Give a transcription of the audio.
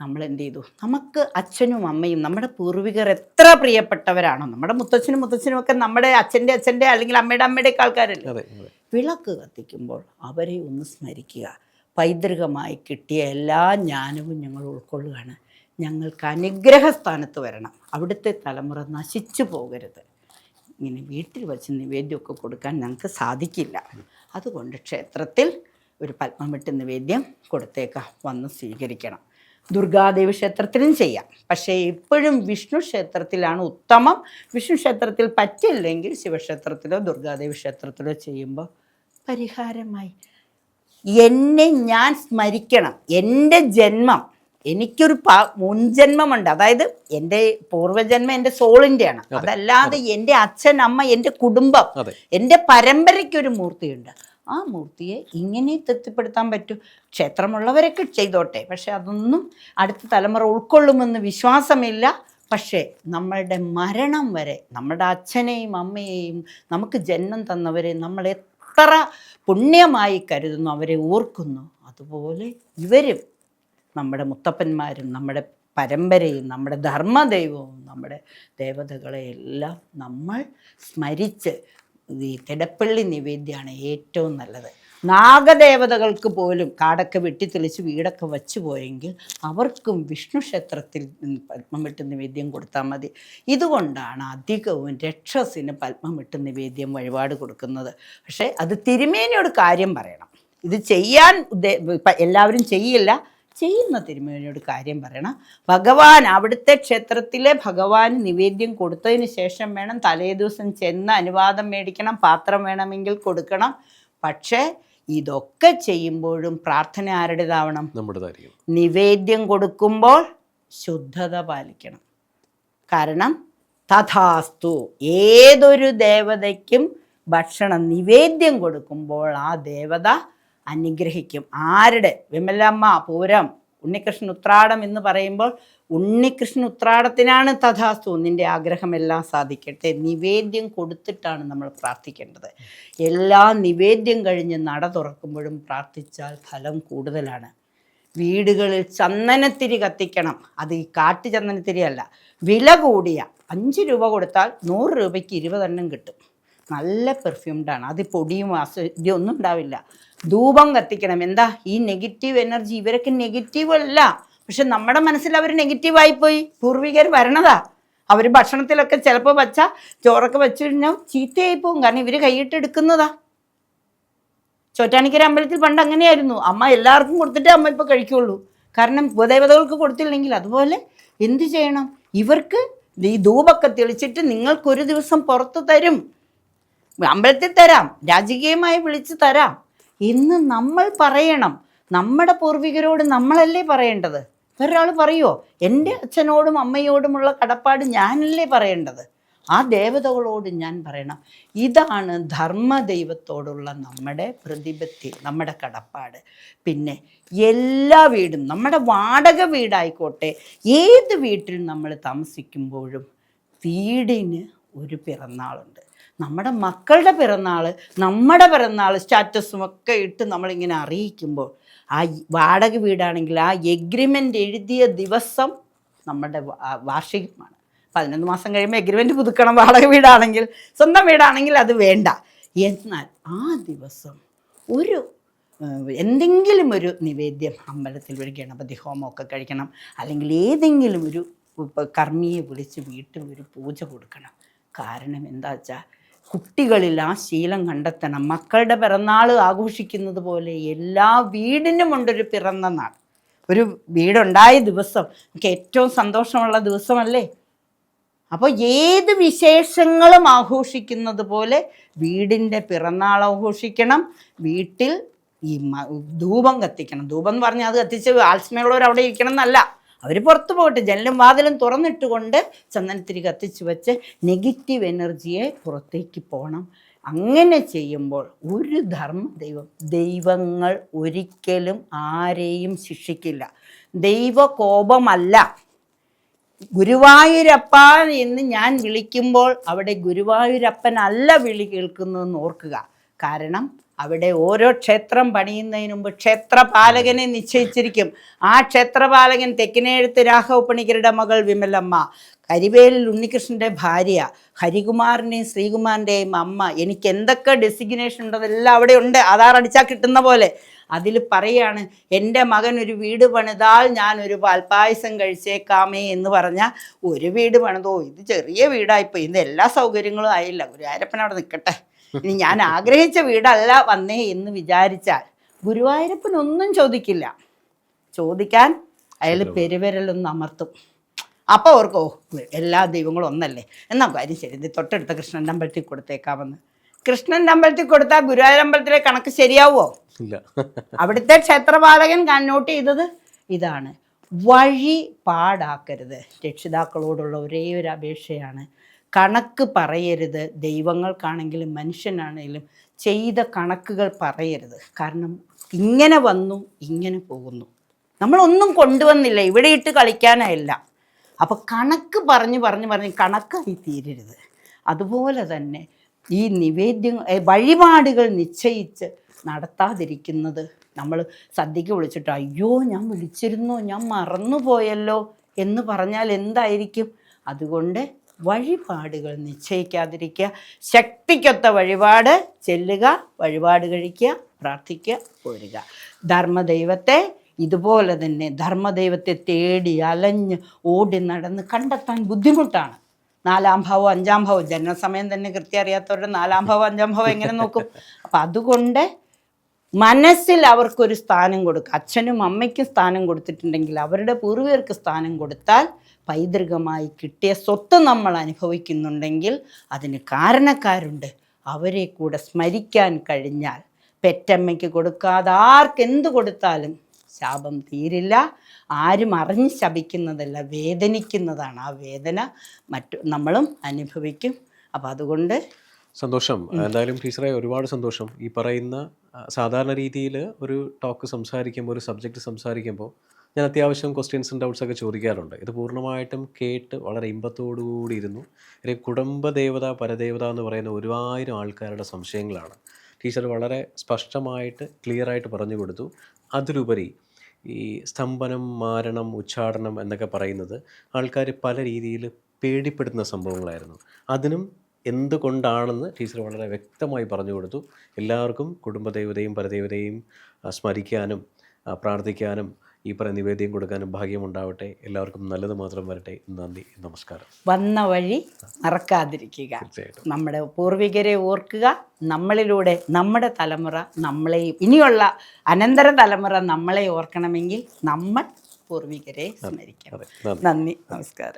നമ്മൾ എന്ത് ചെയ്തു നമുക്ക് അച്ഛനും അമ്മയും നമ്മുടെ പൂർവികർ എത്ര പ്രിയപ്പെട്ടവരാണോ നമ്മുടെ മുത്തച്ഛനും മുത്തച്ഛനും ഒക്കെ നമ്മുടെ അച്ഛന്റെ അച്ഛന്റെ അല്ലെങ്കിൽ അമ്മയുടെ അമ്മയുടെ ഒക്കെ ആൾക്കാരല്ലേ വിളക്ക് കത്തിക്കുമ്പോൾ അവരെ ഒന്ന് സ്മരിക്കുക. പൈതൃകമായി കിട്ടിയ എല്ലാ ജ്ഞാനവും ഞങ്ങൾ ഉൾക്കൊള്ളുകയാണ്. ഞങ്ങൾക്ക് അനുഗ്രഹ സ്ഥാനത്ത് വരണം. അവിടുത്തെ തലമുറ നശിച്ചു പോകരുത്. ഇങ്ങനെ വീട്ടിൽ വച്ച് നിവേദ്യമൊക്കെ കൊടുക്കാൻ ഞങ്ങൾക്ക് സാധിക്കില്ല. അതുകൊണ്ട് ക്ഷേത്രത്തിൽ ഒരു പത്മമിട്ട് നിവേദ്യം കൊടുത്തേക്കാം. വന്ന് സ്വീകരിക്കണം. ദുർഗാദേവി ക്ഷേത്രത്തിലും ചെയ്യാം. പക്ഷേ ഇപ്പോഴും വിഷ്ണു ക്ഷേത്രത്തിലാണ് ഉത്തമം. വിഷ്ണു ക്ഷേത്രത്തിൽ പറ്റില്ലെങ്കിൽ ശിവക്ഷേത്രത്തിലോ ദുർഗാദേവി ക്ഷേത്രത്തിലോ ചെയ്യുമ്പോൾ പരിഹാരമായി. എന്നെ ഞാൻ സ്മരിക്കണം. എന്റെ ജന്മം എനിക്കൊരു പ മുൻജന്മമുണ്ട്. അതായത് എന്റെ പൂർവജന്മം എന്റെ സോളിന്റെയാണ്. അതല്ലാതെ എന്റെ അച്ഛൻ അമ്മ എന്റെ കുടുംബം എന്റെ പരമ്പരയ്ക്കൊരു മൂർത്തിയുണ്ട്. ആ മൂർത്തിയെ ഇങ്ങനെ തൃപ്തിപ്പെടുത്താൻ പറ്റൂ. ക്ഷേത്രമുള്ളവരൊക്കെ ചെയ്തോട്ടെ. പക്ഷെ അതൊന്നും അടുത്ത തലമുറ ഉൾക്കൊള്ളുമെന്ന് വിശ്വാസമില്ല. പക്ഷേ നമ്മളുടെ മരണം വരെ നമ്മുടെ അച്ഛനെയും അമ്മയെയും നമുക്ക് ജന്മം തന്നവരെ നമ്മൾ എത്ര പുണ്യമായി കരുതുന്നു അവരെ ഓർക്കുന്നു. അതുപോലെ ഇവരും നമ്മുടെ മുത്തപ്പന്മാരും നമ്മുടെ പരമ്പരയും നമ്മുടെ ധർമ്മദൈവവും നമ്മുടെ ദേവതകളെയെല്ലാം നമ്മൾ സ്മരിച്ച് ഈ തിടപ്പള്ളി നിവേദ്യമാണ് ഏറ്റവും നല്ലത്. നാഗദേവതകൾക്ക് പോലും കാടൊക്കെ വെട്ടിത്തെളിച്ച് വീടൊക്കെ വച്ചു പോയെങ്കിൽ അവർക്കും വിഷ്ണു ക്ഷേത്രത്തിൽ നിന്ന് പത്മം വിട്ട് നിവേദ്യം കൊടുത്താൽ മതി. ഇതുകൊണ്ടാണ് അധികവും രക്ഷസിന് പത്മം വിട്ട് നിവേദ്യം വഴിപാട് കൊടുക്കുന്നത്. പക്ഷേ അത് തിരുമേനിയോട് കാര്യം പറയണം. ഇത് ചെയ്യാൻ എല്ലാവരും ചെയ്യില്ല. ചെയ്യുന്ന തിരുമേനിയോട് കാര്യം പറയണം. ഭഗവാൻ അവിടുത്തെ ക്ഷേത്രത്തിലെ ഭഗവാൻ നിവേദ്യം കൊടുത്തതിന് ശേഷം വേണം തലേ ദിവസം ചെന്ന് അനുവാദം മേടിക്കണം പാത്രം വേണമെങ്കിൽ കൊടുക്കണം. പക്ഷേ ഇതൊക്കെ ചെയ്യുമ്പോഴും പ്രാർത്ഥന ആരുടേതാവണം? നമ്മുടെ നിവേദ്യം കൊടുക്കുമ്പോൾ ശുദ്ധത പാലിക്കണം. കാരണം തഥാസ്തു ഏതൊരു ദേവതയ്ക്കും ഭക്ഷണം നിവേദ്യം കൊടുക്കുമ്പോൾ ആ ദേവത അനുഗ്രഹിക്കും. ആരുടെ? വിമലമ്മ പൂരം ഉണ്ണികൃഷ്ണൻ ഉത്രാടം എന്ന് പറയുമ്പോൾ ഉണ്ണികൃഷ്ണൻ ഉത്രാടത്തിനാണ് തഥാസ്തു. നിന്റെ ആഗ്രഹമെല്ലാം സാധിക്കട്ടെ. നിവേദ്യം കൊടുത്തിട്ടാണ് നമ്മൾ പ്രാർത്ഥിക്കേണ്ടത്. എല്ലാ നിവേദ്യം കഴിഞ്ഞ് നട തുറക്കുമ്പോഴും പ്രാർത്ഥിച്ചാൽ ഫലം കൂടുതലാണ്. വീടുകളിൽ ചന്ദനത്തിരി കത്തിക്കണം. അത് ഈ കാട്ടു ചന്ദനത്തിരി അല്ല. വില കൂടിയ അഞ്ച് രൂപ കൊടുത്താൽ നൂറ് രൂപയ്ക്ക് ഇരുപതെണ്ണം കിട്ടും. നല്ല പെർഫ്യൂംഡാണ് അത് പൊടിയും അസുദ്യം ഒന്നും ഉണ്ടാവില്ല. ധൂപം കത്തിക്കണം. എന്താ? ഈ നെഗറ്റീവ് എനർജി ഇവരൊക്കെ നെഗറ്റീവ് അല്ല. പക്ഷെ നമ്മുടെ മനസ്സിൽ അവർ നെഗറ്റീവായി പോയി പൂർവികർ വരണതാ. അവർ ഭക്ഷണത്തിലൊക്കെ ചിലപ്പോൾ വച്ച ചോറൊക്കെ വെച്ച് കഴിഞ്ഞാൽ ചീത്തയായി പോകും കാരണം ഇവർ കൈയിട്ട് എടുക്കുന്നതാ. ചോറ്റാനിക്കര അമ്പലത്തിൽ പണ്ട് അങ്ങനെയായിരുന്നു. അമ്മ എല്ലാവർക്കും കൊടുത്തിട്ടേ അമ്മ ഇപ്പോൾ കഴിക്കുള്ളൂ. കാരണം ഉപദേവതകൾക്ക് കൊടുത്തില്ലെങ്കിൽ അതുപോലെ എന്ത് ചെയ്യണം? ഇവർക്ക് ഈ ധൂപൊക്കെ തെളിച്ചിട്ട് നിങ്ങൾക്കൊരു ദിവസം പുറത്ത് തരും. അമ്പലത്തിൽ തരാം. രാജകീയമായി വിളിച്ച് തരാം. എന്ന് നമ്മൾ പറയണം. നമ്മുടെ പൂർവികരോട് നമ്മളല്ലേ പറയേണ്ടത്? വേറൊരാൾ പറയുമോ എന്റെ അച്ഛനോടും അമ്മയോടുമുള്ള കടപ്പാട് ഞാനല്ലേ പറയേണ്ടത്? ആ ദേവതകളോട് ഞാൻ പറയണം. ഇതാണ് ധർമ്മദൈവത്തോടുള്ള നമ്മുടെ പ്രതിപത്തി നമ്മുടെ കടപ്പാട്. പിന്നെ എല്ലാ വീടും നമ്മുടെ വാടക വീടായിക്കോട്ടെ ഏത് വീട്ടിൽ നമ്മൾ താമസിക്കുമ്പോഴും വീടിന് ഒരു പിറന്നാളുണ്ട്. നമ്മുടെ മക്കളുടെ പിറന്നാൾ നമ്മുടെ പിറന്നാൾ സ്റ്റാറ്റസും ഒക്കെ ഇട്ട് നമ്മളിങ്ങനെ അറിയിക്കുമ്പോൾ ആ വാടക വീടാണെങ്കിൽ ആ എഗ്രിമെന്റ് എഴുതിയ ദിവസം നമ്മുടെ വാർഷികമാണ്. പതിനൊന്ന് മാസം കഴിയുമ്പോൾ എഗ്രിമെന്റ് പുതുക്കണം. വാടക വീടാണെങ്കിൽ സ്വന്തം വീടാണെങ്കിൽ അത് വേണ്ട. എന്നാൽ ആ ദിവസം ഒരു എന്തെങ്കിലും ഒരു നിവേദ്യം അമ്പലത്തിൽ ഒരു ഗണപതി ഹോമമൊക്കെ കഴിക്കണം. അല്ലെങ്കിൽ ഏതെങ്കിലും ഒരു കർമ്മിയെ വിളിച്ച് വീട്ടിൽ ഒരു പൂജ കൊടുക്കണം. കാരണം എന്താ വെച്ചാൽ കുട്ടികളിൽ ആ ശീലം കണ്ടെത്തണം. മക്കളുടെ പിറന്നാൾ ആഘോഷിക്കുന്നത് പോലെ എല്ലാ വീടിനുമുണ്ടൊരു പിറന്ന നാൾ. ഒരു വീടുണ്ടായ ദിവസം നമുക്ക് ഏറ്റവും സന്തോഷമുള്ള ദിവസമല്ലേ? അപ്പോൾ ഏത് വിശേഷങ്ങളും ആഘോഷിക്കുന്നത് പോലെ വീടിന്റെ പിറന്നാൾ ആഘോഷിക്കണം. വീട്ടിൽ ഈ ധൂപം കത്തിക്കണം. ധൂപം എന്ന് പറഞ്ഞാൽ അത് കത്തിച്ച് ആത്മയുള്ളവർ അവിടെ ഇരിക്കണം എന്നല്ല. അവർ പുറത്തു പോകട്ടെ. ജനലും വാതിലും തുറന്നിട്ടുകൊണ്ട് ചന്ദനത്തിരി കത്തിച്ച് വെച്ച് നെഗറ്റീവ് എനർജിയെ പുറത്തേക്ക് പോകണം. അങ്ങനെ ചെയ്യുമ്പോൾ ഒരു ധർമ്മ ദൈവം ദൈവങ്ങൾ ഒരിക്കലും ആരെയും ശിക്ഷിക്കില്ല. ദൈവകോപമല്ല. ഗുരുവായൂരപ്പ എന്ന് ഞാൻ വിളിക്കുമ്പോൾ അവിടെ ഗുരുവായൂരപ്പനല്ല വിളി കേൾക്കുന്നതെന്ന് ഓർക്കുക. കാരണം അവിടെ ഓരോ ക്ഷേത്രം പണിയുന്നതിന് മുമ്പ് ക്ഷേത്രപാലകനെ നിശ്ചയിച്ചിരിക്കും. ആ ക്ഷേത്രപാലകൻ തെക്കിനെഴുത്ത് രാഘവ പണിക്കരുടെ മകൾ വിമലമ്മ. കരിവേലിൽ ഉണ്ണികൃഷ്ണന്റെ ഭാര്യ ഹരികുമാറിന്റെയും ശ്രീകുമാറിന്റെയും അമ്മ. എനിക്ക് എന്തൊക്കെ ഡെസിഗ്നേഷൻ ഉണ്ടതെല്ലാം അവിടെ ഉണ്ട്. ആധാർ അടിച്ചാൽ കിട്ടുന്ന പോലെ. അതിൽ പറയാണ് എന്റെ മകൻ ഒരു വീട് പണിതാൽ ഞാൻ ഒരു പാൽപ്പായസം കഴിച്ചേക്കാമേ എന്ന് പറഞ്ഞാൽ ഒരു വീട് പണിതോ. ഇത് ചെറിയ വീടായിപ്പോയി ഇത് എല്ലാ സൗകര്യങ്ങളും ആയില്ല. ഗുരുവായൂരപ്പൻ അവിടെ നിൽക്കട്ടെ. ഇനി ഞാൻ ആഗ്രഹിച്ച വീടല്ല വന്നേ എന്ന് വിചാരിച്ചാൽ ഗുരുവായൂരപ്പനൊന്നും ചോദിക്കില്ല. ചോദിക്കാൻ അയാൾ പെരുവിരലൊന്ന് അമർത്തും. അപ്പോൾ ഓർക്കോ എല്ലാ ദൈവങ്ങളും ഒന്നല്ലേ? എന്നാ കാര്യം ശരി ഇത് തൊട്ടടുത്ത കൃഷ്ണന്റെ അമ്പലത്തിൽ കൊടുത്തേക്കാമെന്ന്. കൃഷ്ണന്റെ അമ്പലത്തിൽ കൊടുത്താൽ ഗുരുവായൂരമ്പലത്തിലെ കണക്ക് ശരിയാവുമോ ഇല്ല. അവിടുത്തെ ക്ഷേത്രപാലകൻ നോട്ട് ചെയ്തത് ഇതാണ്. വഴി പാടാക്കരുത്. രക്ഷിതാക്കളോടുള്ള ഒരേ ഒരു അപേക്ഷയാണ്. കണക്ക് പറയരുത്. ദൈവങ്ങൾക്കാണെങ്കിലും മനുഷ്യനാണെങ്കിലും ചെയ്ത കണക്കുകൾ പറയരുത്. കാരണം ഇങ്ങനെ വന്നു ഇങ്ങനെ പോകുന്നു. നമ്മളൊന്നും കൊണ്ടുവന്നില്ല. ഇവിടെ ഇട്ട് കളിക്കാനല്ല അപ്പോൾ കണക്ക് പറഞ്ഞ് പറഞ്ഞ് പറഞ്ഞ് കണക്കായി തീരരുത്. അതുപോലെ തന്നെ ഈ നിവേദ്യങ്ങൾ ഏ, വഴിപാടുകൾ നിശ്ചയിച്ച് നടത്താതിരിക്കുന്നത് നമ്മൾ സദ്യക്ക് വിളിച്ചിട്ട് അയ്യോ ഞാൻ വിളിച്ചിരുന്നോ. ഞാൻ മറന്നുപോയല്ലോ. എന്ന് പറഞ്ഞാൽ എന്തായിരിക്കും? അതുകൊണ്ട് വഴിപാടുകൾ നിശ്ചയിക്കാതിരിക്കുക. ശക്തിക്കൊത്ത വഴിപാട് ചെല്ലുക വഴിപാട് കഴിക്കുക പ്രാർത്ഥിക്കുക പോരുക. ധർമ്മദൈവത്തെ ഇതുപോലെ തന്നെ ധർമ്മദൈവത്തെ തേടി അലഞ്ഞ് ഓടി നടന്ന് കണ്ടെത്താൻ ബുദ്ധിമുട്ടാണ്. നാലാം ഭാവം അഞ്ചാം ഭാവം ജനനസമയം തന്നെ കൃത്യം അറിയാത്തവരുടെ നാലാം ഭാവം അഞ്ചാം ഭാവം എങ്ങനെ നോക്കും? അപ്പം അതുകൊണ്ട് മനസ്സിൽ അവർക്കൊരു സ്ഥാനം കൊടുക്കുക. അച്ഛനും അമ്മയ്ക്കും സ്ഥാനം കൊടുത്തിട്ടുണ്ടെങ്കിൽ അവരുടെ പൂർവികർക്ക് സ്ഥാനം കൊടുത്താൽ പൈതൃകമായി കിട്ടിയ സ്വത്ത് നമ്മൾ അനുഭവിക്കുന്നുണ്ടെങ്കിൽ അതിന് കാരണക്കാരുണ്ട്. അവരെ കൂടെ സ്മരിക്കാൻ കഴിഞ്ഞാൽ പെറ്റമ്മയ്ക്ക് കൊടുക്കാതെ ആർക്കെന്ത് കൊടുത്താലും ശാപം തീരില്ല. ആരും അറിഞ്ഞ് ശപിക്കുന്നതല്ല വേദനിക്കുന്നതാണ് ആ വേദന മറ്റു നമ്മളും അനുഭവിക്കും. അപ്പം അതുകൊണ്ട് സന്തോഷം. എന്തായാലും ടീച്ചറെ ഒരുപാട് സന്തോഷം. ഈ പറയുന്ന സാധാരണ രീതിയിൽ ഒരു ടോക്ക് സംസാരിക്കുമ്പോൾ ഒരു സബ്ജക്റ്റ് സംസാരിക്കുമ്പോൾ ഞാൻ അത്യാവശ്യം ക്വസ്റ്റ്യൻസും ഡൗട്ട്സ് ഒക്കെ ചോദിക്കാറുണ്ട്. ഇത് പൂർണമായിട്ടും കേട്ട് വളരെ ഇമ്പത്തോടുകൂടി ഇരുന്നു. കുടുംബ ദേവത പരദേവത എന്ന് പറയുന്ന ഒരുപായിരം ആൾക്കാരുടെ സംശയങ്ങളാണ്. ടീച്ചർ വളരെ സ്പഷ്ടമായിട്ട് ക്ലിയറായിട്ട് പറഞ്ഞു കൊടുത്തു. അതിലുപരി ഈ സ്തംഭനം മാരണം ഉച്ചാടനം എന്നൊക്കെ പറയുന്നത് ആൾക്കാർ പല രീതിയിൽ പേടിപ്പെടുന്ന സംഭവങ്ങളായിരുന്നു. അതിനും എന്തുകൊണ്ടാണെന്ന് ടീച്ചർ വളരെ വ്യക്തമായി പറഞ്ഞു കൊടുത്തു. എല്ലാവർക്കും കുടുംബദേവതയും പരദേവതയും സ്മരിക്കാനും പ്രാർത്ഥിക്കാനും ഈ പറയുന്ന നിവേദ്യം കൊടുക്കാനും ഭാഗ്യമുണ്ടാവട്ടെ. എല്ലാവർക്കും നല്ലത് മാത്രം വരട്ടെ. നന്ദി. നമസ്കാരം. വന്ന വഴി മറക്കാതിരിക്കുക. നമ്മുടെ പൂർവികരെ ഓർക്കുക. നമ്മളിലൂടെ നമ്മുടെ തലമുറ നമ്മളെയും ഇനിയുള്ള അനന്തര തലമുറ നമ്മളെ ഓർക്കണമെങ്കിൽ നമ്മൾ പൂർവികരെ സ്മരിക്കണം. നന്ദി. നന്ദി. നമസ്കാരം.